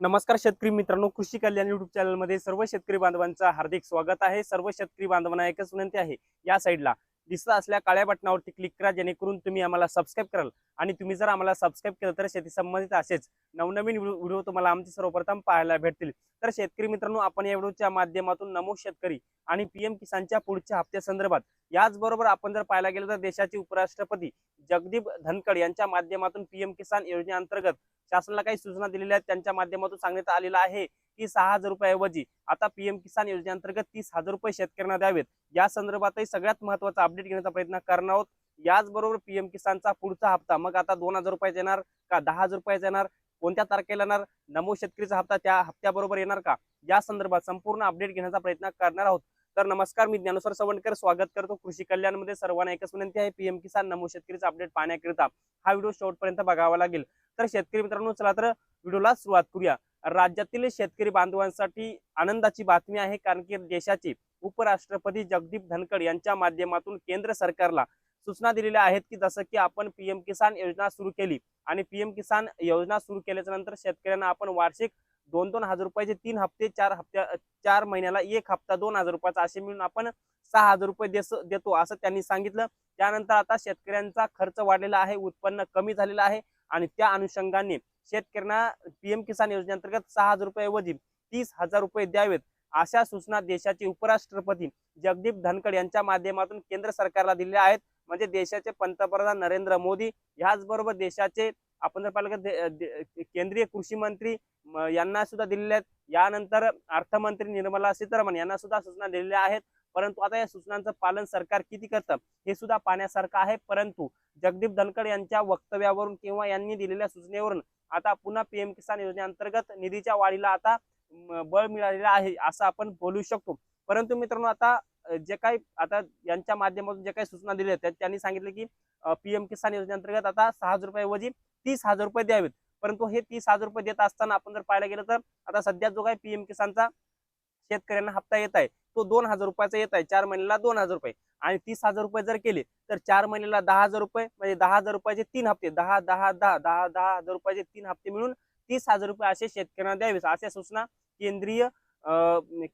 नमस्कार शेतकरी मित्रांनो कृषी कल्याण युट्यूब चॅनलमध्ये सर्व शेतकरी बांधवांचं हार्दिक स्वागत आहे. सर्व शेतकरी बांधवांना एकच विनंती आहे या साईडला दिसत असल्या काळ्या बटनावरती क्लिक करा जेणेकरून तुम्ही आम्हाला सबस्क्राईब कराल. आणि तुम्ही जर आम्हाला सबस्क्राईब केलं तर शेती संबंधित असेच नवनवीन व्हिडिओ तुम्हाला आमचे सर्वप्रथम पाहायला भेटतील. तर शेतकरी मित्रांनो आपण या व्हिडिओच्या माध्यमातून नमो शेतकरी आणि पीएम किसानच्या पुढच्या हप्त्यासंदर्भात याचबरोबर आपण जर पाहायला गेलं तर देशाचे उपराष्ट्रपती जगदीप धनखड यांच्या माध्यमातून पीएम किसान योजनेअंतर्गत शासनाला काही सूचना दिलेल्या आहेत त्यांच्या माध्यमातून सांगण्यात आलेलं आहे की सहा हजार रुपयाऐवजी आता पीएम किसान योजनेअंतर्गत तीस हजार रुपये शेतकऱ्यांना द्यावेत. या संदर्भातही सगळ्यात महत्त्वाचा अपडेट घेण्याचा प्रयत्न करणार आहोत. याचबरोबर पीएम किसानचा पुढचा हप्ता मग आता दोन हजार रुपयाचा येणार का? दहा हजार रुपयाचा येणार? कोणत्या तारखेला येणार? नमो शेतकरीचा हप्ता त्या हप्त्याबरोबर येणार का? या संदर्भात संपूर्ण अपडेट घेण्याचा प्रयत्न करणार आहोत. तर नमस्कार मी ज्ञानेश्वर सवंडकर. स्वागत करतो कृषी कल्याणमध्ये. सर्वांना एकच विनंती आहे पीएम किसान नमो शेतकरीचा अपडेट पाहण्याकरिता. हा व्हिडिओ शेवटपर्यंत बघावा लागेल. तर शेतकरी मित्रांनो चला तर व्हिडिओला सुरुवात करूया. राज्यातील शेतकरी बांधवांसाठी आनंदाची बातमी आहे कारण की देशाचे उपराष्ट्रपती जगदीप धनखड यांच्या माध्यमातून केंद्र सरकारला सूचना दिलेल्या आहेत की जसं की आपण पीएम किसान योजना सुरू केली आणि पीएम किसान योजना सुरू केल्याच्यानंतर शेतकऱ्यांना आपण वार्षिक दोन दोन हजार रुपयाचे तीन हप्ते चार हप्त्या चार महिन्याला एक हप्ता दोन हजार रुपयाचा असे मिळून आपण सहा हजार रुपये देस देतो असं त्यांनी सांगितलं. त्यानंतर आता शेतकऱ्यांचा खर्च वाढलेला आहे उत्पन्न कमी झालेलं आहे आणि त्या अनुषंगाने शेतकऱ्यांना पीएम किसान योजनेअंतर्गत सहा हजार रुपयाऐवजी तीस हजार रुपये द्यावेत अशा सूचना देशाचे उपराष्ट्रपती जगदीप धनखड यांच्या माध्यमातून केंद्र सरकारला दिलेल्या आहेत. म्हणजे देशाचे पंतप्रधान नरेंद्र मोदी ह्याचबरोबर देशाचे आपण जर पाहिलं तर दे- केंद्रीय कृषी मंत्री म, यांना सुद्धा दिलेल्या आहेत. यानंतर अर्थमंत्री निर्मला सीतारामन यांना सुद्धा सूचना दिलेल्या आहेत. परंतु आता या सूचनांचं पालन सरकार किती करतं हे सुद्धा पाहण्यासारखं आहे. परंतु जगदीप धनखड यांच्या वक्तव्यावरून किंवा यांनी दिलेल्या सूचनेवरून आता पुन्हा पीएम किसान योजनेअंतर्गत निधीच्या वाढीला आता बळ मिळालेलं आहे असं आपण बोलू शकतो. परंतु मित्रांनो आता जे काही आता यांच्या माध्यमातून जे काही सूचना दिल्या आहेत त्यांनी सांगितलं की पीएम किसान योजनेअंतर्गत आता सहा हजार रुपयाऐवजी तीस हजार रुपये द्यावेत. परंतु हे तीस हजार रुपये देत असताना आपण जर पाहायला गेलं तर आता सध्या जो काही पीएम किसानचा शेतकऱ्यांना हप्ता येत आहे तो दोन हजार रुपयाचा येत आहे चार महिन्याला दोन हजार रुपये. आणि तीस हजार रुपये जर केले तर चार महिन्याला दहा हजार रुपये म्हणजे दहा हजार रुपयाचे तीन हप्ते दहा दहा दहा दहा दहा हजार रुपयाचे तीन हप्ते मिळून तीस हजार रुपये असे शेतकऱ्यांना द्यावेत. अशा सूचना केंद्रीय अं,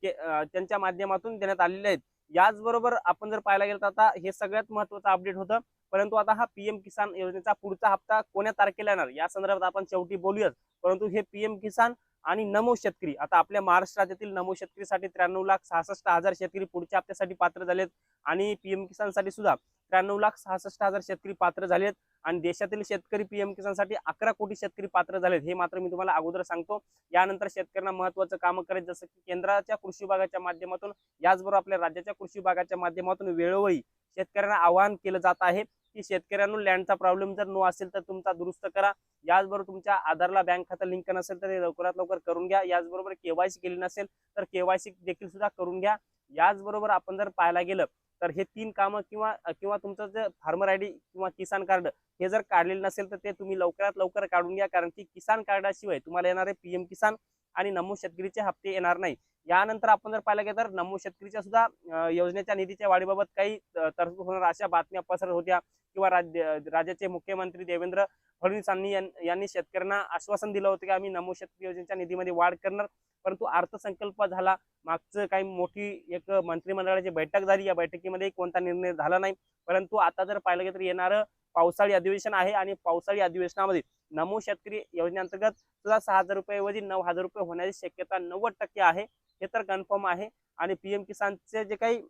त्यांच्या माध्यमातून देण्यात आलेल्या आहेत. याचबरोबर आपण जर पाहायला गेलं तर आता हे सगळ्यात महत्वाचं अपडेट होतं. परंतु आता हा पीएम किसान योजनेचा पुढचा हप्ता कोण्या तारखेला येणार? या संदर्भात आपण शेवटी बोलूयात. परंतु हे पीएम किसान आणि नमो शेतकरी. आता आपल्या महाराष्ट्र राज्यातील नमो शेतकरीसाठी त्र्याण्णव लाख सहासष्ट हजार शेतकरी पुढच्या हप्त्यासाठी पात्र झालेत आणि पीएम किसानसाठी सुद्धा त्र्याण्णव लाख सहासष्ट हजार शेतकरी पात्र झालेत आणि देशातील शेतकरी पीएम किसानसाठी अकरा कोटी शेतकरी पात्र झालेत हे मात्र मी तुम्हाला अगोदर सांगतो. यानंतर शेतकऱ्यांना महत्वाचं कामं करायचं जसं की केंद्राच्या कृषी विभागाच्या माध्यमातून याचबरोबर आपल्या राज्याच्या कृषी विभागाच्या माध्यमातून वेळोवेळी शेतकऱ्यांना आवाहन केलं जात आहे. की शेतकऱ्यांना लँडचा प्रॉब्लेम जर नो असेल तर तुमचा दुरुस्त करा. याचबरोबर तुमच्या आधारला बँक खातं लिंक नसेल तर ते लवकरात लवकर करून घ्या. याचबरोबर केवायसी केली नसेल तर केवायसी देखील सुद्धा करून घ्या. याचबरोबर आपण जर पाहायला गेलं तर हे तीन कामं किंवा किंवा तुमचं जे फार्मर आय डी किंवा किसान कार्ड हे जर काढलेलं नसेल तर ते तुम्ही लवकरात लवकर काढून घ्या. कारण की किसान कार्डाशिवाय तुम्हाला येणारे पीएम किसान आणि नमो शेतकरीचे हप्ते येणार नाही. यानंतर आपण जर पाहिलं गेलं तर नमो शेतकरीच्या सुद्धा योजनेच्या निधीच्या वाढीबाबत काही तरतूद होणार अशा बातम्या पसरत होत्या. किंवा राज्य राज्याचे मुख्यमंत्री देवेंद्र फडणवीस यांनी यांनी शेतकऱ्यांना आश्वासन दिलं होतं की आम्ही नमो शेतकरी योजनेच्या निधीमध्ये वाढ करणार. परंतु अर्थसंकल्प झाला. मागचं काही मोठी एक मंत्रिमंडळाची बैठक झाली. या बैठकीमध्ये कोणता निर्णय झाला नाही. परंतु आता जर पाहिलं गेलं तर येणारं पावसाळी अधिवेशन आहे आणि पावसाळी अधिवेशनामध्ये नमो शेतकरी योजनेअंतर्गत सुद्धा सहा हजार रुपयाऐवजी नऊ हजार रुपये होण्याची शक्यता नव्वद टक्के आहे. हे तर कन्फर्म आहे. आणि पीएम किसानचे जे काही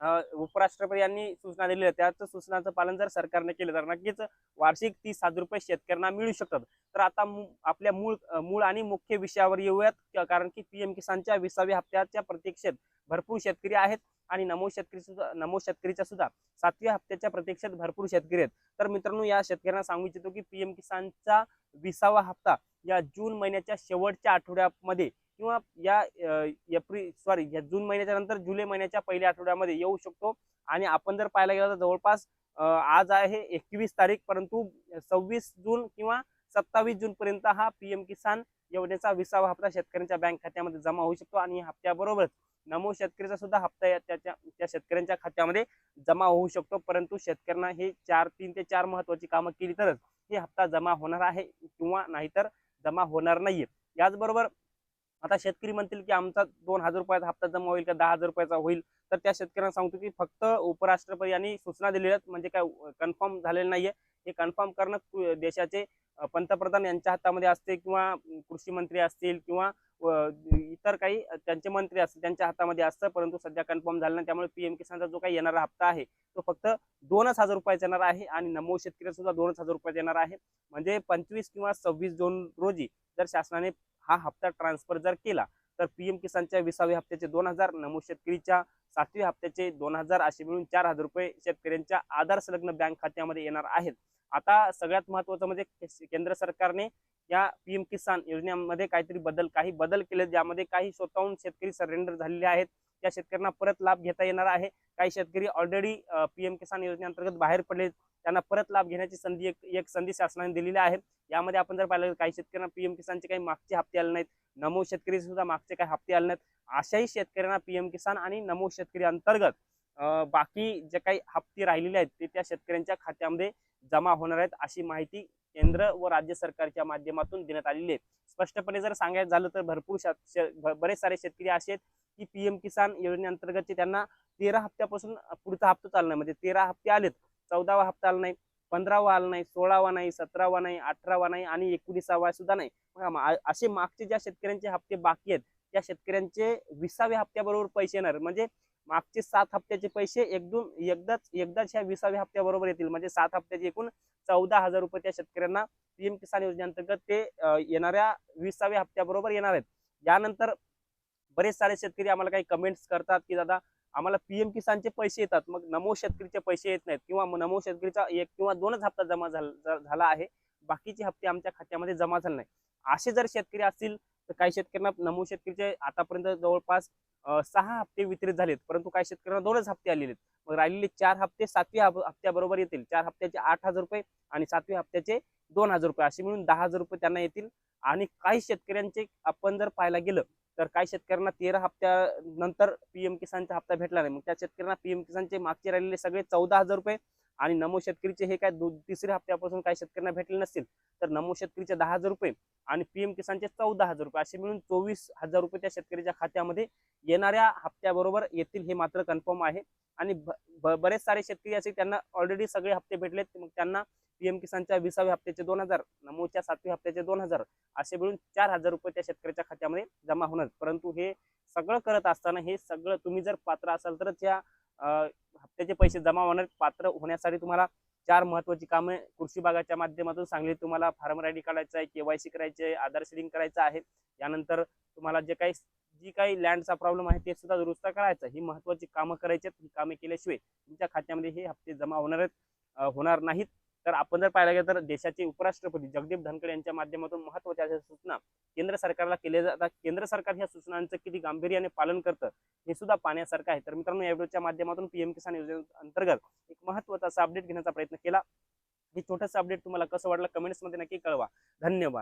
उपराष्ट्रपती यांनी सूचना दिलेल्या त्याच सूचनांचं पालन जर सरकारने केलं तर नक्कीच वार्षिक तीस हजार रुपये शेतकऱ्यांना मिळू शकतात. तर आता आपल्या मूळ मूळ आणि मुख्य विषयावर येऊयात. कारण की पीएम किसानच्या विसाव्या हप्त्याच्या प्रतीक्षेत भरपूर शेतकरी आहेत आणि नमो शेतकरी सुद्धा नमो शेतकरीच्या सुद्धा सातव्या हप्त्याच्या प्रतीक्षेत भरपूर शेतकरी आहेत. तर मित्रांनो या शेतकऱ्यांना सांगू इच्छितो की पीएम किसानचा विसावा हप्ता या जून महिन्याच्या शेवटच्या आठवड्यामध्ये किंवा या एप्रिल सॉरी या जून महिन्याच्या नंतर जुलै महिन्याच्या पहिल्या आठवड्यामध्ये येऊ शकतो. आणि आपण जर पाहायला गेलं तर जवळपास आज आहे एकवीस तारीख परंतु सव्वीस जून किंवा सत्तावीस जून पर्यंत हा पीएम किसान योजनेचा विसावा हप्ता शेतकऱ्यांच्या बँक खात्यामध्ये जमा होऊ शकतो. आणि हप्त्याबरोबरच नमो शेतकरीचा सुद्धा हप्ता त्याच्या त्या शेतकऱ्यांच्या खात्यामध्ये जमा होऊ शकतो. परंतु शेतकऱ्यांना हे चार तीन ते चार महत्वाची कामं केली तरच हे हप्ता जमा होणार आहे किंवा नाहीतर जमा होणार नाहीये. याचबरोबर आता शेतकरी म्हणतील की आमचा दोन हजार रुपयाचा हप्ता जमा होईल का? दहा हजार रुपयाचा होईल. तर त्या शेतकऱ्यांना सांगतो की फक्त उपराष्ट्रपती यांनी सूचना दिलेल्या आहेत. म्हणजे काय कन्फर्म झालेलं नाहीये. हे कन्फर्म करणं देशाचे पंतप्रधान यांच्या हातामध्ये असते किंवा कृषी मंत्री असतील किंवा इतर काही त्यांचे मंत्री असतील त्यांच्या हातामध्ये असतं परंतु सध्या कन्फर्म झालं नाही. त्यामुळे पीएम किसानचा जो काही येणारा हप्ता आहे तो फक्त दोनच हजार रुपयाचा येणार आहे आणि नमो शेतकरी सुद्धा दोनच हजार रुपयाचा येणार आहे. म्हणजे पंचवीस किंवा सव्वीस जून रोजी जर शासनाने हा हप्ता ट्रान्सफर जर केला तर पीएम किसानच्या विसाव्या हप्त्याचे दोन हजार नमो शेतकरीच्या सातव्या हप्त्याचे दोन हजार असे मिळून चार हजार रुपये शेतकऱ्यांच्या आधार संलग्न बँक खात्यामध्ये येणार आहेत. आता सगळ्यात महत्वाचं म्हणजे केंद्र सरकारने या पीएम किसान योजनेमध्ये काहीतरी बदल काही बदल केले ज्यामध्ये काही स्वतःहून शेतकरी सरेंडर झालेले आहेत. त्या शेतकऱ्यांना परत लाभ घेता येणार आहे. काही शेतकरी ऑलरेडी पीएम किसान योजनेअंतर्गत बाहेर पडले त्यांना परत लाभ घेण्याची संधी एक एक संधी शासनाने दिलेली आहे. यामध्ये आपण जर पाहिलं काही शेतकऱ्यांना पीएम किसानचे काही मागचे हप्ते आले नाहीत. नमो शेतकरी सुद्धा मागचे काही हप्ते आले नाहीत. अशाही शेतकऱ्यांना पीएम किसान आणि नमो शेतकरी अंतर्गत बाकी जे काही हप्ते राहिलेले आहेत ते त्या शेतकऱ्यांच्या खात्यामध्ये जमा होणार आहेत अशी माहिती केंद्र व राज्य सरकारच्या माध्यमातून देण्यात आलेली आहे. स्पष्टपणे जर सांगायचं झालं तर भरपूर शेत- बरेच सारे शेतकरी असे आहेत की पीएम किसान योजनेअंतर्गतचे त्यांना तेरा हप्त्यापासून पुढचा हप्ता चालला नाही म्हणजे तेरा हप्ते आलेत. चौदावा हप्ता आला नाही पंधरावा आला नाही सोळावा नाही सतरावा नाही अठरावा नाही आणि एकोणीसावा सुद्धा नाही. असे मागचे ज्या शेतकऱ्यांचे हप्ते बाकी आहेत त्या शेतकऱ्यांचे विसाव्या हप्त्याबरोबर पैसे येणार. म्हणजे मागचे सात हप्त्याचे पैसे एकदम एकदाच एकदाच ह्या विसाव्या हप्त्याबरोबर येतील. म्हणजे सात हप्त्याचे एकूण चौदा हजार रुपये त्या शेतकऱ्यांना पीएम किसान योजनेअंतर्गत ते येणाऱ्या विसाव्या हप्त्याबरोबर येणार आहेत. यानंतर बरेच सारे शेतकरी आम्हाला काही कमेंट्स करतात की दादा आम्हाला पीएम किसानचे पैसे येतात. मग नमो शेतकरीचे पैसे येत नाहीत किंवा मग नमो शेतकरीचा एक किंवा दोनच हप्ता जमा झाला आहे. बाकीचे हप्ते आमच्या खात्यामध्ये जमा झाले नाही असे जर शेतकरी असतील तर काही शेतकऱ्यांना नमो शेतकरीचे आतापर्यंत जवळपास सहा हप्ते वितरित झालेत. परंतु काही शेतकऱ्यांना दोनच हप्ते आलेले आहेत. मग राहिलेले चार हप्ते सातव्या हप्त्याबरोबर येतील. चार हप्त्याचे आठ हजार रुपये आणि सातव्या हप्त्याचे दोन हजार रुपये. असे मिळून दहा हजार रुपये त्यांना येतील. आणि काही शेतकऱ्यांचे आपण जर पाहायला गेलं तर काही शेतकऱ्यांना तेरा हप्त्यानंतर पीएम किसानचा हप्ता भेटला नाही. मग त्या शेतकऱ्यांना पीएम किसानचे मागचे राहिलेले सगळे चौदा हजार रुपये आणि नमो शेतकरीचे हे काय तिसऱ्या हप्त्यापासून काही शेतकऱ्यांना भेटले नसतील तर नमो शेतकरीचे दहा हजार रुपये आणि पीएम किसानचे चौदा हजार रुपये असे मिळून चोवीस हजार रुपये त्या शेतकऱ्याच्या खात्यामध्ये येणाऱ्या हप्त्याबरोबर येतील हे मात्र कन्फर्म आहे. आणि ब- बरेच सारे शेतकरी असे त्यांना ऑलरेडी सगळे हप्ते भेटलेत मग त्यांना पीएम किसानच्या विसाव्या हप्त्याचे दोन हजार नमोच्या सातव्या हप्त्याचे दोन हजार असे मिळून चार हजार रुपये त्या शेतकऱ्याच्या खात्यामध्ये जमा होणार. परंतु हे सगळं करत असताना हे सगळं तुम्ही जर पात्र असाल तर त्या हप्त्याचे पैसे जमा होणार. पात्र होण्यासाठी तुम्हाला चार महत्वाची कामे कृषी विभागाच्या माध्यमातून सांगली तुम्हाला फार्मर आय डी काढायचा आहे केवायसी करायचे आहे आधार शेडिंग करायचं आहे. यानंतर तुम्हाला जे काही जी काही लँडचा प्रॉब्लेम आहे ते सुद्धा दुरुस्त करायचं ही महत्वाची कामं करायची आहेत. ही कामे केल्याशिवाय तुमच्या खात्यामध्ये हे हप्ते जमा होणार आहेत. होणार नाहीत. तर आपण जर पाहायला गेलं तर देशाचे उपराष्ट्रपती जगदीप धनखड यांच्या माध्यमातून महत्त्वाच्या अशा सूचना केंद्र सरकारला केल्या जातात केंद्र सरकार ह्या सूचनांचं किती गांभीर्याने पालन करतं हे सुद्धा पाहण्यासारखं आहे. तर मित्रांनो या व्हिडिओच्या माध्यमातून पीएम किसान योजनेअंतर्गत एक महत्त्वाचा असा अपडेट घेण्याचा प्रयत्न केला. हे छोटंसं अपडेट तुम्हाला कसं वाटलं कमेंट्समध्ये नक्की कळवा. धन्यवाद.